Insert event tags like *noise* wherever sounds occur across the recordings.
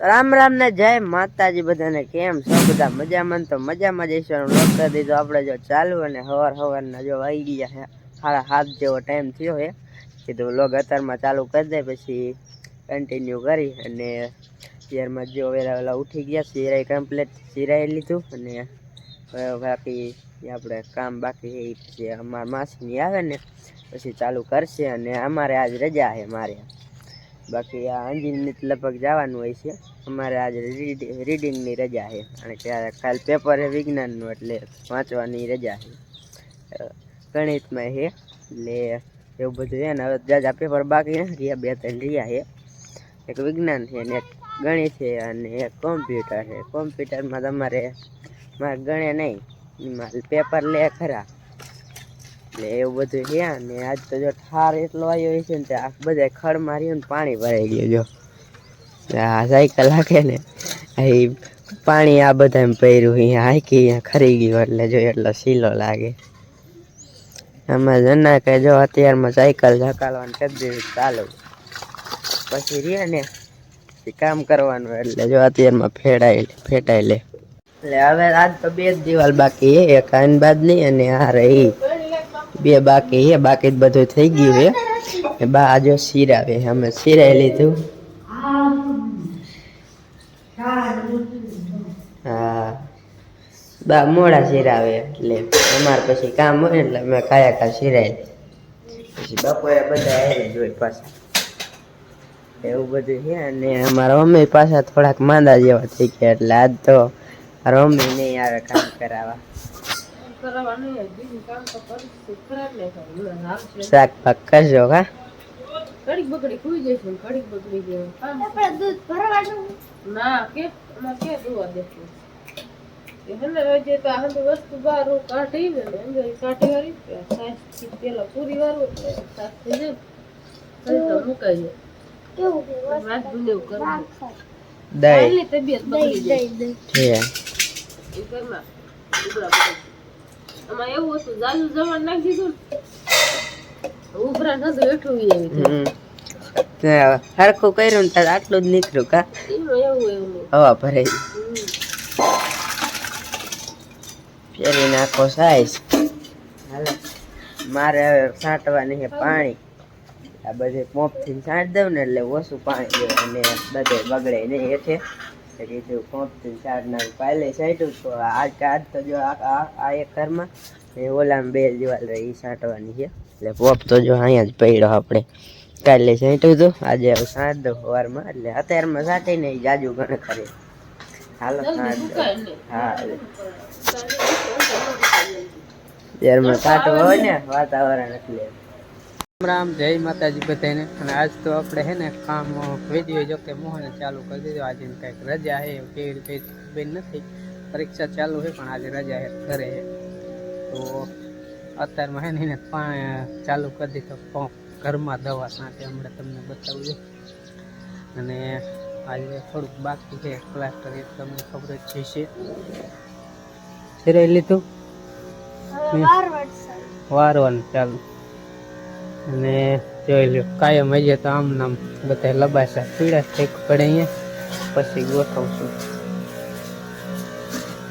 રામ રામ ને જય માતાજી, બધાને કેમ છો? બધા મજામાં તો મજામાં જ ઈશ્વર લોક કરી દીધો આપણે જો ચાલુ અને હવાર હવારના જો આવી ગયા છે. સાડા સાત જેવો ટાઈમ થયો છે. કીધું લોગ અત્યારમાં ચાલુ કરી દે, પછી કન્ટિન્યુ કરી. અને ત્યારમાં જો વેલા વેલા ઉઠી ગયા સિરાઈ કમ્પ્લીટ સિરાઈ લીધું. અને બાકી આપણે કામ બાકી છે પછી અમારા માસીની આવે ને, પછી ચાલુ કરશે. અને અમારે આજ રજા છે મારે. બાકી આ અંજીની લગભગ જવાનું હોય છે. અમારે આજે રીડિંગની રજા છે. અને ત્યારે કાલ પેપર છે વિજ્ઞાનનું એટલે વાંચવાની રજા છે. ગણિતમાં છે. એટલે એવું બધું છે ને, હવે જાજા પેપર બાકી નથી. બે ત્રણ રહ્યા છે. એક વિજ્ઞાન છે ને, એક ગણિત છે અને એક કોમ્પ્યુટર છે. કોમ્પ્યુટરમાં તમારે મારે ગણે નહીં. પેપર લે ખરા. એટલે એવું બધું છે. અને આજ તો જો ઠાર એટલો આવ્યો છે ને બધા ખડ માર્યું ને પાણી ભરાઈ ગયું જો આ સાયકલ હાકે ને અહીં પાણી આ બધા પહેર્યું અહીંયા હાકી અહીંયા ખરી ગયું એટલે જો એટલો સીલો લાગે. આમાં જના કે જો અત્યારમાં સાયકલ ધકાલવાનું કરી દીધું ચાલુ. પછી રે ને કામ કરવાનું એટલે જો અત્યારમાં ફેડાય ફેટાઈ લે. એટલે હવે આજ તો બે જ દિવાલ બાકી છે, એક આનબાદની અને આ રહી. બે બાકી છે, બાકી બધું થઈ ગયું એ બા આજો સિરાવે આવે અમે સિરાઈ લીધું. હા. બા મોડા સિરાવે એટલે અમારે પછી કામ હોય એટલે અમે કાયા કા સિરાઈ પછી બપોરે બધા હેરે જોઈ પાછા. એવું બધું છે અને અમારા મમ્મી પાછા થોડાક માંદા જેવા થઈ ગયા એટલે આજ તો મમ્મી નહીં આવે કામ કરાવવા. શાક પાક કરજો હા? કડીક બકડી ખુઈ જશે કડીક બકડી જેવું આપણે દૂધ ભરવાનું ના કે એમાં કે દૂધ દેશું. એ હંદર વજે તો આ વસ્તુ બહાર કાઢી ને અંદર કાઢી વાળી સાસ પેલા પૂરી વાળું એટલે સાસ થઈ જાય પછી તો મુકાઈ જાય. વાત ભૂલેવું કરવું. દહીં તબિયત બગડી જાય. છે એ ઘરમાં ઉભરા આમાં એવું હતું જાજુ જમણ નાખી દીધું ને. ઉભરા નતું એટલું એવી હરખું કર્યું ને આટલું જ નીકળ્યું કા? હવા ભરાઈ. ફેરી નાખો સાઈઝ હાલો. મારે હવે છાંટવાની છે પાણી. આ બધે પોંપથી છાંટ દઉં ને એટલે ઓછું પાણી દેવું અને બધે બગડે નહીં હેઠે. કીધું પોંપથી છાંટ નાખું પહેલે છાંટ્યું તો આજ આજ તો જો આ એક ઘરમાં. એ ઓલામાં બે દિવાલ રહી છાંટવાની છે. એટલે પોપ તો જો અહીંયા જ પડ્યો આપણે. કાલે છાંટ્યું હતું આજે હવે સવારમાં એટલે અત્યારમાં છાંટીને ઈ જાજુ ગણ કરે હાલો નહીં હા અત્યારમાં કાંટો હોય ને વાતાવરણ એટલે. રામ રામ જય માતાજી બધાને. અને આજ તો આપણે હે ને કામ વીડિયો જો કે મોહને ચાલુ કરી દીધો. આજે કંઈક રજા છે એવું કેવી રીતે બેન નથી. પરીક્ષા ચાલુ છે પણ આજે રજા છે ઘરે તો અત્યારમાં હે ને પાણી ચાલુ કરી દીધો પંપ ઘરમાં દવા સાથે હમણાં તમને બતાવું છું અને આજે થોડુંક બાકી છે પ્લાસ્ટર એ તમને ખબર જ છે સિરાઈ લીધું? વારવાનું ચાલુ. અને જોઈ લ્યો કાયમ હજી તો આમ નામ બધા લબાસા પીડા ઠેક પડે અહીંયા. પછી ગોઠવશું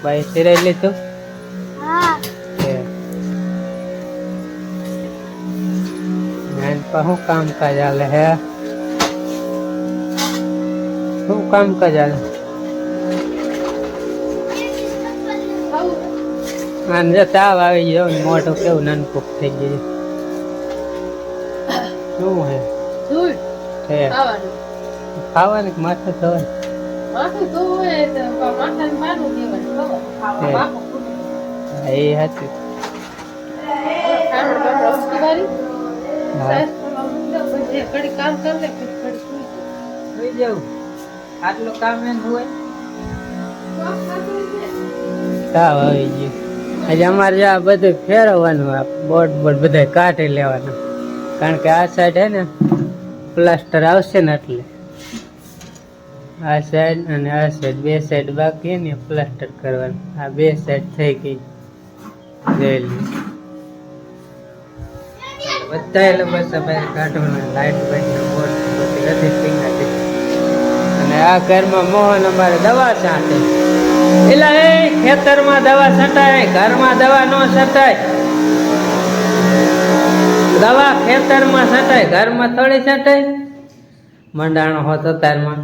બાઈ સિરાઈ લીધું? એન કામ શું હાલે હે શું કામ હાલે આને તાવ આવી ગયો મોઢું કેવું નાનકું થઈ ગયું. શું હે? ખાવાનું. માથું ધોવાનું? એ હતું કામ કરી લે. સુઈ જવું આટલું કામ એમ હોય? તાવ આવી ગયું. આજે અમારે આ બધું ફેરવવાનું આ બોર્ડ બોર્ડ બધા કાઢી લેવાના. કારણ કે આ સાઈડ હે ને પ્લાસ્ટર આવશે ને એટલે. આ સાઈડ અને આ સાઈડ બે સાઈડ બાકી ને પ્લાસ્ટર કરવાનું. આ બે સાઈડ થઈ ગઈ. જોઈ બધા એટલે બસ બહાર કાઢવાના લાઈટ બાઈટ બોર્ડ બધી હતી થઈ અને આ ઘરમાં મોહન અમારે દવા છાંટે. એટલે એ ખેતરમાં દવા છટાય ઘરમાં દવા ન છટાય. દવા ખેતરમાં છટાય ઘરમાં થોડી છટાય. મંડાણો હોત અત્યારમાં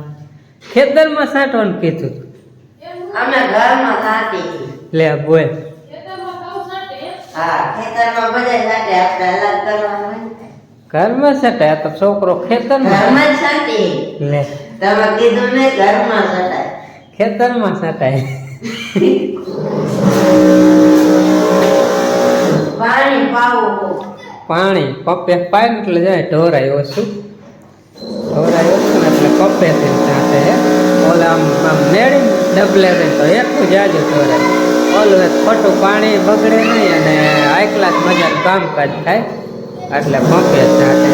ખેતરમાં છાંટવાનું કીધું. અમે ઘરમાં છાંટી લે બોલ ખેતરમાં ખાવ સાટે હા ખેતરમાં બધા સાટે આપણે અલગ કરવાનું હોય ને. ઘરમાં સટાય તો છોકરો ખેતરમાં ઘરમાં જ સાટી લે. તમે કીધું ને ઘરમાં સટાય ખેતરમાં છટાય પાણી પાવું પાણી પપ્પે પાય એટલે જાય ઢોરાય ઓછું. ઢોરાય ઓછું એટલે પપ્પે થી સાથે ઓલા આમ મેળી ડબલે તો એટલું જાજુ ઢોરાય. ઓલું એક ખોટું પાણી બગડે નહીં અને હાઈ ક્લાસ મજા કામકાજ થાય. એટલે પંપે સાથે.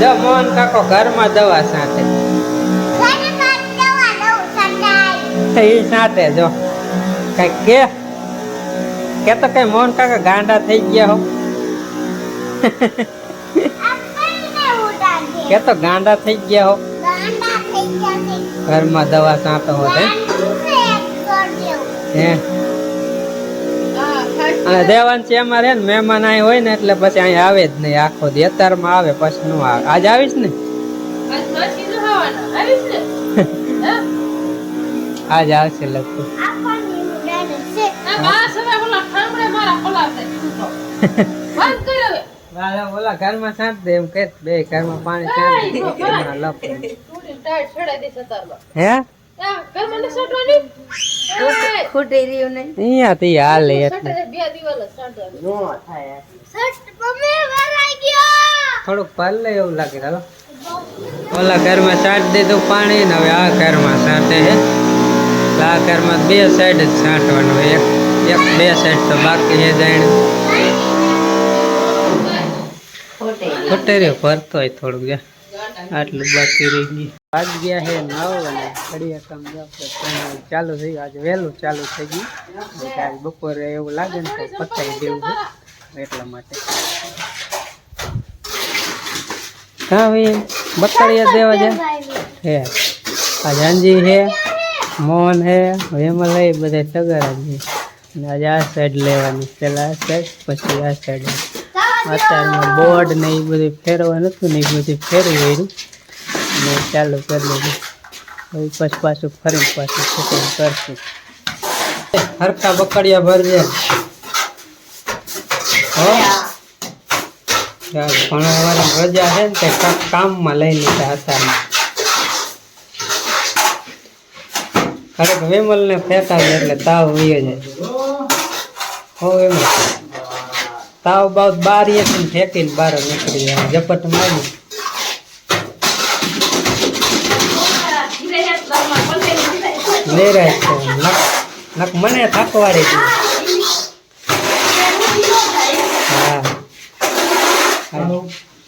જો મોહન કાકો ઘરમાં દવા સાથે. એ સાથે જો. કઈ કે? કે તો કઈ મોહન કાકા ગાંડા થઈ ગયા હો. *laughs* કે તો ગાંડા થઈ ગયા હો. ઘરમાં દવા સાંતો હોત હે? હા ખાસ દેવાંશી અમારે ને મહેમાન અહીં હોય ને એટલે પછી અહીં આવે જ નહીં. આખો દી અત્યારમાં આવે પછી નું આવે. આજ આવીશ ને? આજ આવીશ લગભગ. વાલા ઓલા ઘરમાં દે એમ કે બે ઘરમાં પાણી સાંત લપ. હે? થોડુંક પાલે એવું લાગે હાલો. ઓલા ઘરમાં સાંટ દીધું પાણી ને હવે આ ઘરમાં સાંટે હે. એટલે આ ઘરમાં બે સાઈડ જ છાંટવાનું એક એક બે સાઈડ તો બાકી છે જાણે. ખૂટી ખોટે રે ભરતો હોય થોડુંક જા. આટલું બાકી રહી ગયું. આજ ગયા છે નવ અને ઘડિયા કામ ચાલુ થઈ આજે વહેલું ચાલુ થઈ ગયું. આજ બપોરે એવું લાગે ને તો પતાવી દેવું છે એટલા માટે. હા ભાઈ બકડિયા દેવા જાય હે આ જાંજી હે, મોહન હે, વેમલ હે બધા છે અને આજે આ સાઈડ લેવાની પેલા આ સાઈડ પછી આ સાઈડ અત્યારમાં બોર્ડ ને એ બધું ફેરવાનું હતું ને એ બધું ફેરવી રહ્યું અને ચાલુ કરી દીધું હવે પછી પાછું ફરી પાછું ફિટિંગ કરશું. હરખા બકડિયા ભરજે. ઘણા વાર રજા છે ને તે કામમાં લઈ લીધા હતા ખરેખર વિમલ ને ફેંકાવી એટલે તાવ વયો જાય. હો વિમલ. તાવ બાવ બાર એક ફેંકીને બહાર નીકળી જાય ઝપટ મારી છે નક નક મને થાકવાડી હા. હા.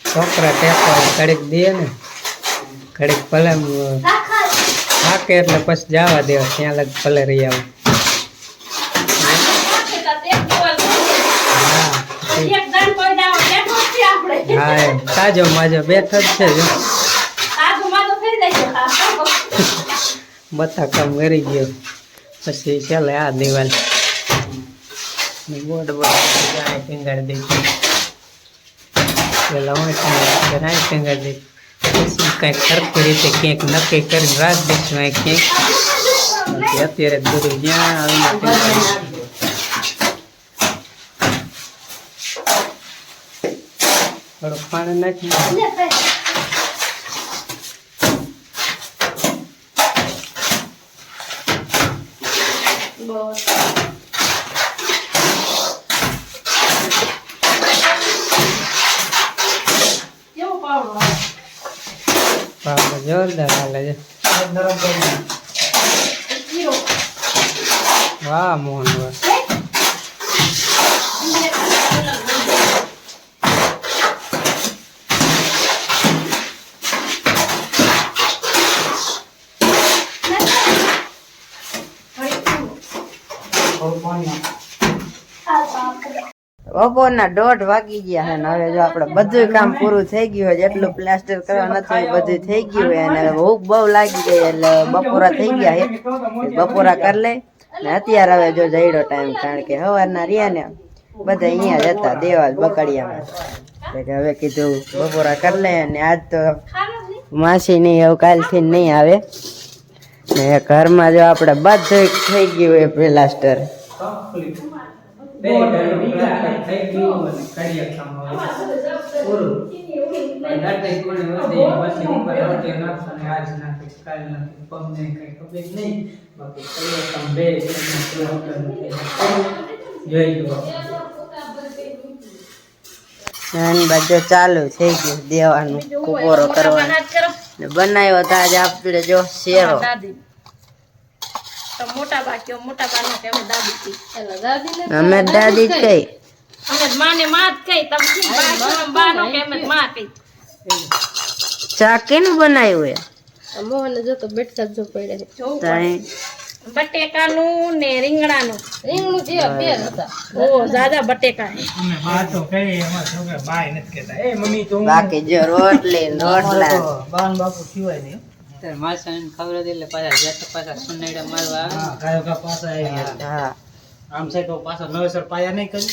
છોકરા ટેકો ઘડીક દે ને. ઘડીક ભલે થાકે એટલે પછી જવા દેવા. ત્યાં લગ ભલે રહી આવે. હા તાજો માજો. બેઠ જ છે જો. બતા કામ કરી ગયો. પછી ચાલે આ દિવાલ. બોર્ડ બોર્ડ જાય ટીંગાડી દઈ પેલા હું જરાય ટીંગાડી દઈ પછી કંઈક સરખી રીતે ક્યાંક નક્કી કરીને રાખ દઈશું અહીં ક્યાંક. અત્યારે બધું જ્યાં આવીને થોડુંક પાણી નાખી પાવડો જોરદાર હાલે છે. વાહ મોહન વાહ બપોરના દોઢ વાગી ગયા છે હવે જો આપણે બધું કામ પૂરું થઈ ગયું હોય એટલું પ્લાસ્ટર કરવા નથી બધું થઈ ગયું હોય, અને ભૂખ બહુ લાગી ગઈ એટલે બપોરા થઈ ગયા છે. બપોરા કરી લે. ને અત્યારે હવે જો જઈડો ટાઈમ કારણ કે સવારના રહ્યા ને, બધા અહીંયા જતા દેવા બકડિયામાં. કે હવે કીધું બપોરા કરી લે, અને આજ તો માસી નહીં એવું કાલથી નહીં આવે. ને ઘરમાં જો આપણે બધું થઈ ગયું હોય પ્લાસ્ટર બધું ચાલુ થઈ ગયું દેવાનું કુપોરો કરવાનું. ને બનાવ્યો તો આજે આપણે જો શેરો. મોટા બા કયો મોટા બા કે અમે દાદી કી દાદી ને અમે દાદી કઈ. અમે માને માં જ કઈ તમે શું બા છો અમે બા નો કે અમે માં કઈ? ચા કેનું બનાવ્યું એ? મોહન જો તો બેઠા જો પડે છે. બટેકાનું ને રીંગણાનું. રીંગણું જે બે હતા. ઓ દાદા બટેકા. હે અમે બા તો કહીએ એમાં છોકરા બાય નથી કહેતા. એ મમ્મી તો બાકી જો રોટલી રોટલા. બાન બાપુ સિવાય નહીં. ત્યારે માસાને ખબર હતી એટલે પાછા જતા પાછા સુનાઈડા મારવા હા ગાયો કા પાછા આવી ગયા. હા. આમ સાઈડ તો પાછા નવેસર પાયા નહીં કરી.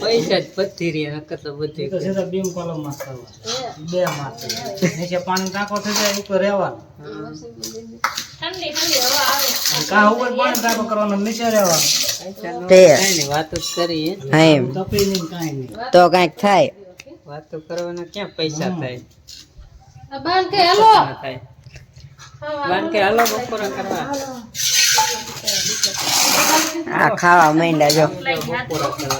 પૈસા જ પથ્થી રહ્યા નકર તો બધી બીમ કોલમમાં કરવા. બે માસ નીચે પાણી ટાંકો થઈ જાય ઉપર રહેવાનું. ઠંડી ઠંડી હવા આવે. અને ઉપર પાણી ટાંકો કરવાનો નીચે રહેવાનું. તે. કાંઈ નહીં વાતો જ કરીએ હા તપી નહીં કાંઈ નહીં. તો કંઈક થાય. વાતો કરવાના ક્યાં પૈસા થાય બાન કે હેલો ના થાય બાન કે હાલો બપોરા કરવા આ ખાવા માંડ્યા જો બપોરા કરવા